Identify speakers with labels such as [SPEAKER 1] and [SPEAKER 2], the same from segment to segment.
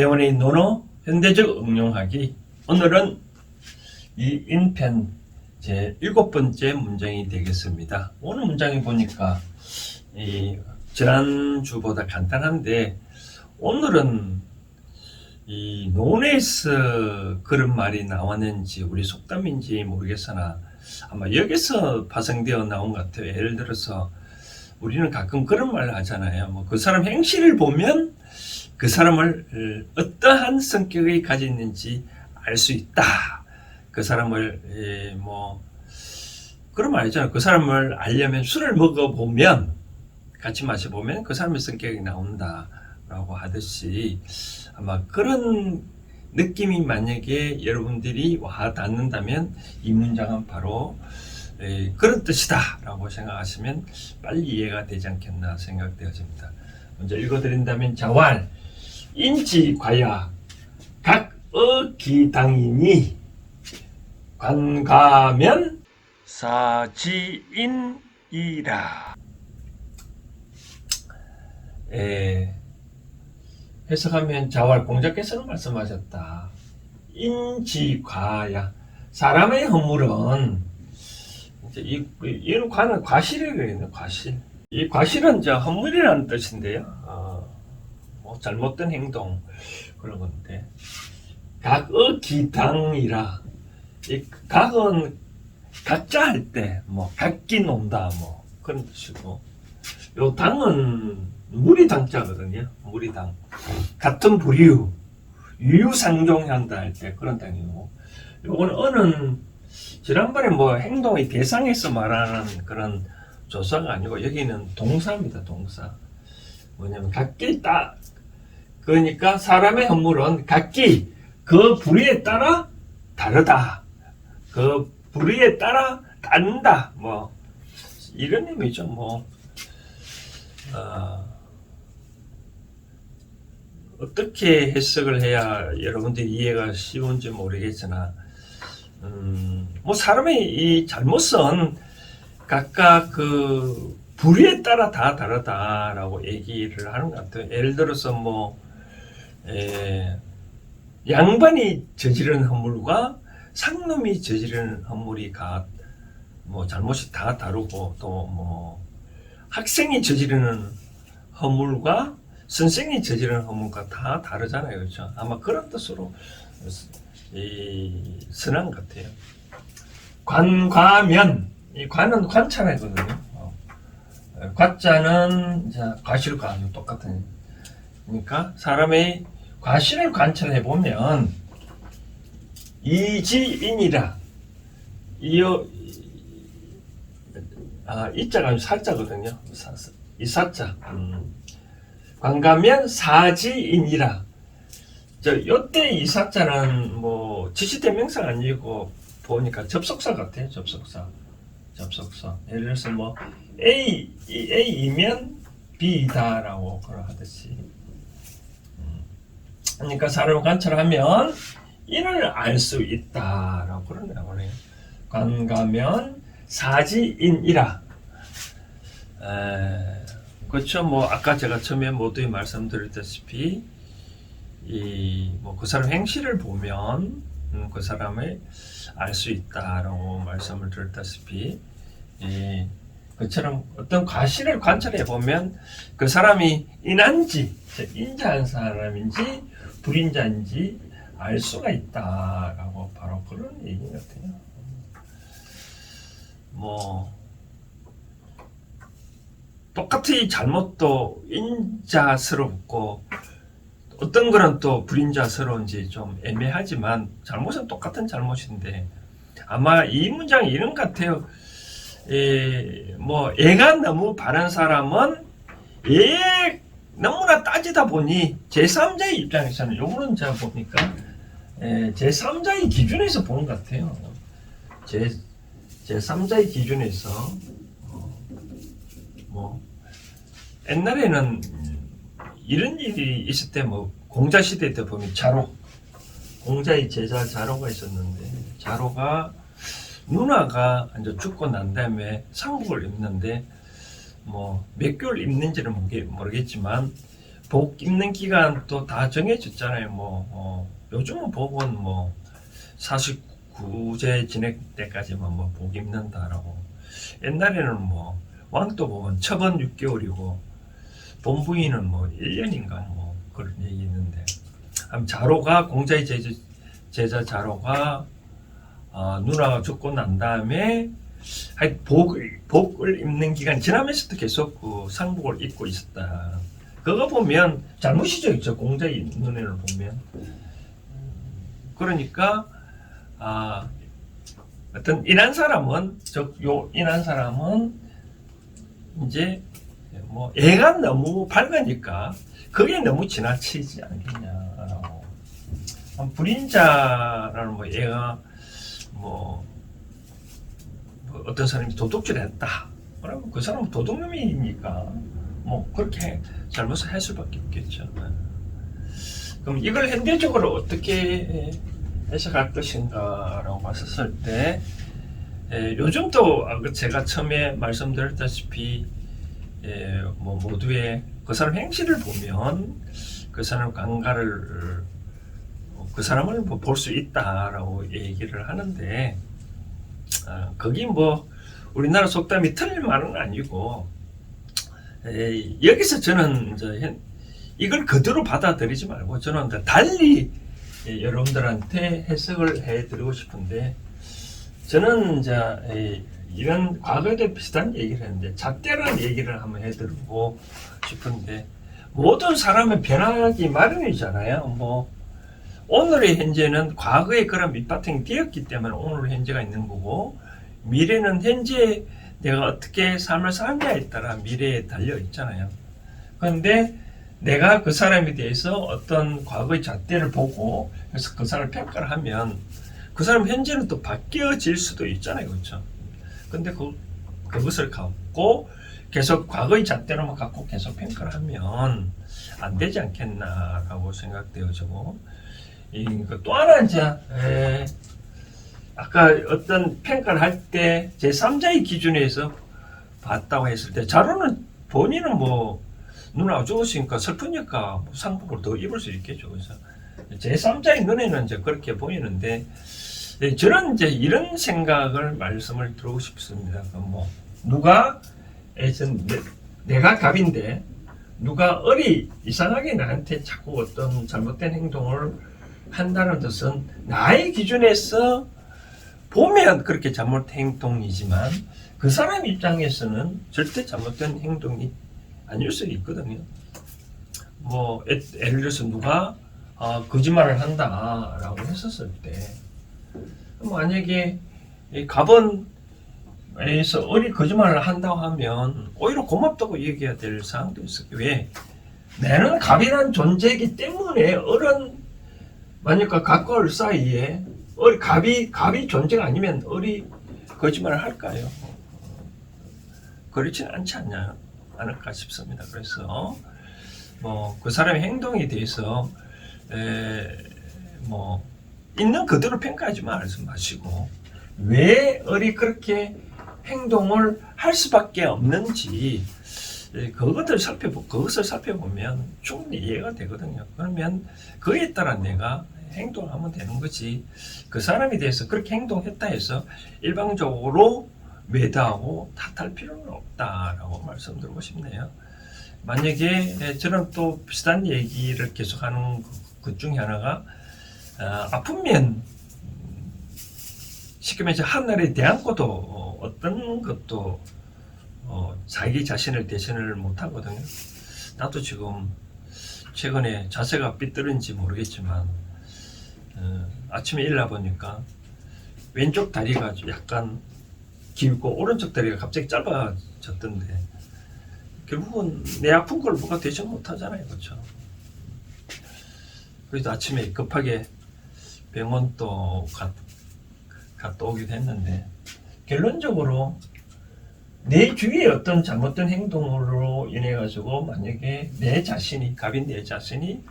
[SPEAKER 1] 회원의 논어 현대적 응용하기 오늘은 이 인편 제 일곱 번째 문장이 되겠습니다. 오늘 문장이 보니까 이 지난주보다 간단한데 오늘은 이 논에서 그런 말이 나왔는지 우리 속담인지 모르겠으나 아마 여기서 파생되어 나온 것 같아요. 예를 들어서 우리는 가끔 그런 말을 하잖아요. 뭐 그 사람 행실을 보면 그 사람을 어, 어떠한 성격이 가지는지 알 수 있다. 그 사람을 예, 뭐 그런 말 있잖아요. 그 사람을 알려면 술을 먹어 보면 같이 마셔 보면 그 사람의 성격이 나온다라고 하듯이 아마 그런 느낌이 만약에 여러분들이 와 닿는다면 이 문장은 바로 에, 그런 뜻이다라고 생각하시면 빨리 이해가 되지 않겠나 생각되어집니다. 먼저 읽어드린다면 자왈 인지과야 각 어기당이니 관가면 사지인이라 에, 해석하면 자왈 공자께서는 말씀하셨다. 인지과야 사람의 허물은 이제 이 이런 과는 과실이거든요. 과실. 이 과실은 저 허물이라는 뜻인데요. 어, 뭐 잘못된 행동 그런 건데 각어기당이라 이 각은 각자 할 때 뭐 각기 논다 뭐 그런 뜻이고 요 당은 무리 당자거든요. 무리 당 같은 부류 유유상종한다 할 때 그런 당이고 요거는 어는 지난번에 뭐 행동의 대상에서 말하는 그런 조사가 아니고 여기는 동사입니다. 동사. 뭐냐면 각기 따 그러니까 사람의 허물은 각기 그 부류에 따라 다르다. 그 부류에 따라 딴다. 뭐 이런 의미죠. 뭐 어, 어떻게 해석을 해야 여러분들이 이해가 쉬운지 모르겠으나 음, 뭐 사람의 이 잘못은 각각 그 부류에 따라 다 다르다라고 얘기를 하는 것 같아요. 예를 들어서 뭐 에, 양반이 저지른 허물과 상놈이 저지른 허물이 가, 뭐 잘못이 다 다르고 또 뭐 학생이 저지르는 허물과 선생이 저지르는 허물과 다 다르잖아요, 그렇죠? 아마 그런 뜻으로 이 선한 것 같아요. 관과면 이 관은 관찰하거든요. 어. 과자는 과실과 똑같은 그러니까 사람의 과실을 관찰해 보면 이지인이라 이어 아 이자가 사자거든요. 사, 이 사자 음. 관가면 사지인이라 저 요때 이 사자는 뭐 지시대명사가 아니고 보니까 접속사 같아요. 접속사. 접속사. 예를 들어서 뭐 A 이 A이면 B다라고 그러 하듯이. 음. 그러니까 사람을 관찰하면 이를 알 수 있다라고 그러네요. 그래요. 관가면 사지인이라. 에, 그렇죠. 뭐 아까 제가 처음에 모두에 말씀드렸다시피 이 뭐 그 사람 행실을 보면 음, 그 사람을 알 수 있다라고 말씀을 드렸다시피 이 그처럼 어떤 과실을 관찰해 보면 그 사람이 인한지 즉 인자한 사람인지 불인자인지 알 수가 있다라고 바로 그런 얘기 같아요. 뭐 똑같이 잘못도 인자스럽고 어떤 거는 또 불인자스러운지 좀 애매하지만 잘못은 똑같은 잘못인데 아마 이 문장이 이런 것 같아요. 에, 뭐 애가 너무 바른 사람은 애 너무나 따지다 보니 제3자의 입장에서는 요거는 제가 보니까 에, 제3자의 기준에서 보는 것 같아요. 제, 제3자의 기준에서 어, 뭐 옛날에는 이런 일이 있을 때 뭐 공자 시대 때 보면 자로 공자의 제자 자로가 있었는데 자로가 누나가 이제 죽고 난 다음에 상복을 입는데 뭐 몇 개월 입는지는 모르겠- 모르겠지만 복 입는 기간도 다 정해졌잖아요. 뭐 어, 요즘은 복은 뭐 49제 지낼 때까지만 뭐 복 입는다라고. 옛날에는 뭐 왕도 보면 척은 6개월이고 본부인은 뭐 1년인가 뭐 그런 얘기 있는데 자로가 공자의 제자, 제자 자로가 어, 누나가 죽고 난 다음에 복을, 복을 입는 기간 지나면서도 계속 그 상복을 입고 있었다. 그거 보면 잘못이죠, 있죠. 공자의 눈에를 보면. 그러니까 아, 어떤 인한 사람은 저요 인한 사람은 이제 뭐 애가 너무 밝으니까 그게 너무 지나치지 않겠냐라고. 한 불인자라는 뭐 애가 뭐, 뭐 어떤 사람이 도둑질했다. 그러면 그 사람은 도둑놈이니까 뭐 그렇게 잘못을 할 수밖에 없겠죠. 그럼 이걸 현대적으로 어떻게 해석할 것인가라고 봤었을 때 에, 요즘도 제가 처음에 말씀드렸다시피 에, 뭐 모두의 그 사람 행실을 보면 그 사람 강가를 어, 그 사람을 뭐볼수 있다라고 얘기를 하는데 아, 거기 뭐 우리나라 속담이 틀린 말은 아니고 에, 여기서 저는 이걸 그대로 받아들이지 말고 저는 달리 예, 여러분들한테 해석을 해드리고 싶은데 저는 이제 에, 이런 과거에도 비슷한 얘기를 했는데 잣대라는 얘기를 한번 해드리고 싶은데 모든 사람은 변하기 마련이잖아요. 뭐 오늘의 현재는 과거의 그런 밑바탕이 되었기 때문에 오늘 현재가 있는 거고 미래는 현재 내가 어떻게 삶을 사느냐에 따라 미래에 달려 있잖아요. 그런데 내가 그 사람에 대해서 어떤 과거의 잣대를 보고 그래서 그 사람을 평가를 하면 그 사람 현재는 또 바뀌어질 수도 있잖아요. 그렇죠? 근데 그, 그것을 갖고 계속 과거의 잣대로만 갖고 계속 평가를 하면 안 되지 않겠나라고 생각되어지고 또 하나 이제 에, 아까 어떤 평가를 할 때 제3자의 기준에서 봤다고 했을 때 자로는 본인은 뭐 누나가 죽었으니까 슬프니까 뭐 상복을 더 입을 수 있겠죠. 그래서 제3자의 눈에는 이제 그렇게 보이는데 네, 저는 이제 이런 생각을 말씀을 드리고 싶습니다. 그뭐 누가 예전 내, 내가 갑인데 누가 어리 이상하게 나한테 자꾸 어떤 잘못된 행동을 한다는 뜻은 나의 기준에서 보면 그렇게 잘못된 행동이지만 그 사람 입장에서는 절대 잘못된 행동이 아닐 수 있거든요. 뭐 예- 예를 들어서 누가 어, 거짓말을 한다라고 했었을 때 만약에 이 갑원에서 어리 거짓말을 한다고 하면 오히려 고맙다고 얘기해야 될 상황도 있어요. 왜? 나는 갑이란 존재이기 때문에 어른 만약에 을 사이에 어리 갑이 갑이 존재가 아니면 어리 거짓말을 할까요? 그렇지는 않지 않냐 않을까 싶습니다. 그래서 뭐 그 사람의 행동에 대해서 에, 뭐 있는 그대로 평가하지 말지 마시고 왜 어리 그렇게 행동을 할 수밖에 없는지 에, 그것을 살펴보 그것을 살펴보면 충분히 이해가 되거든요. 그러면 그에 따라 내가 행동하면 되는 거지. 그 사람에 대해서 그렇게 행동했다 해서 일방적으로 매도하고 탓할 필요는 없다라고 말씀드리고 싶네요. 만약에 저는 또 비슷한 얘기를 계속하는 그 중에 하나가 아, 아프면 음, 쉽게 말해서 하늘에 대한 것도 어, 어떤 것도 어, 자기 자신을 대신을 못하거든요. 나도 지금 최근에 자세가 삐뚤은지 모르겠지만 어, 아침에 일어나 보니까 왼쪽 다리가 약간 길고 오른쪽 다리가 갑자기 짧아졌던데 결국은 내 아픈 걸 누가 대신 못하잖아요, 그렇죠? 그래서 아침에 급하게 병원 또 가, 갔다 오기도 했는데 결론적으로 내 주위에 어떤 잘못된 행동으로 인해 가지고 만약에 내 자신이 갑인 내 자신이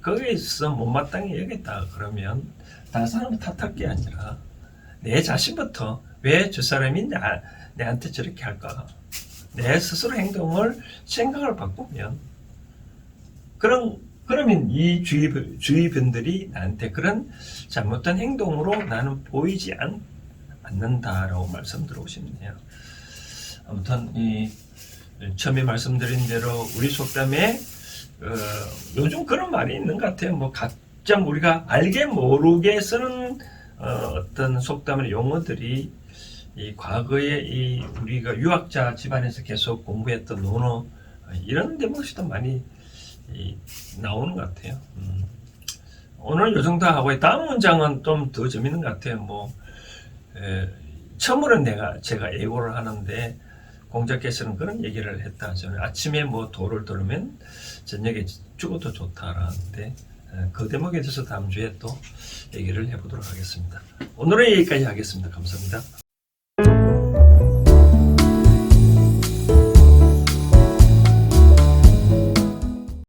[SPEAKER 1] 거기에 있어 못마땅히 여겼다 그러면 다른 사람을 탓할 게 아니라 내 자신부터 왜 저 사람이 나, 내한테 저렇게 할까 내 스스로 행동을 생각을 바꾸면 그런 그러면 이 주위 주위 분들이 나한테 그런 잘못된 행동으로 나는 보이지 않, 않는다라고 말씀드리고 싶네요. 아무튼 이 처음에 말씀드린 대로 우리 속담에 어, 요즘 그런 말이 있는 것 같아요. 뭐 가장 우리가 알게 모르게 쓰는 어, 떤 속담의 용어들이 이 과거에 이 우리가 유학자 집안에서 계속 공부했던 논어 어, 이런 데모시도 많이 이, 나오는 것 같아요. 음. 오늘 요 정도 하고 다음 문장은 좀 더 재밌는 것 같아요. 뭐 에, 처음으로 내가 제가 예고를 하는데 공자께서는 그런 얘기를 했다. 저는 아침에 뭐 도를 들으면 저녁에 죽어도 좋다라는데 에, 그 대목에 대해서 다음 주에 또 얘기를 해보도록 하겠습니다. 오늘은 여기까지 하겠습니다. 감사합니다.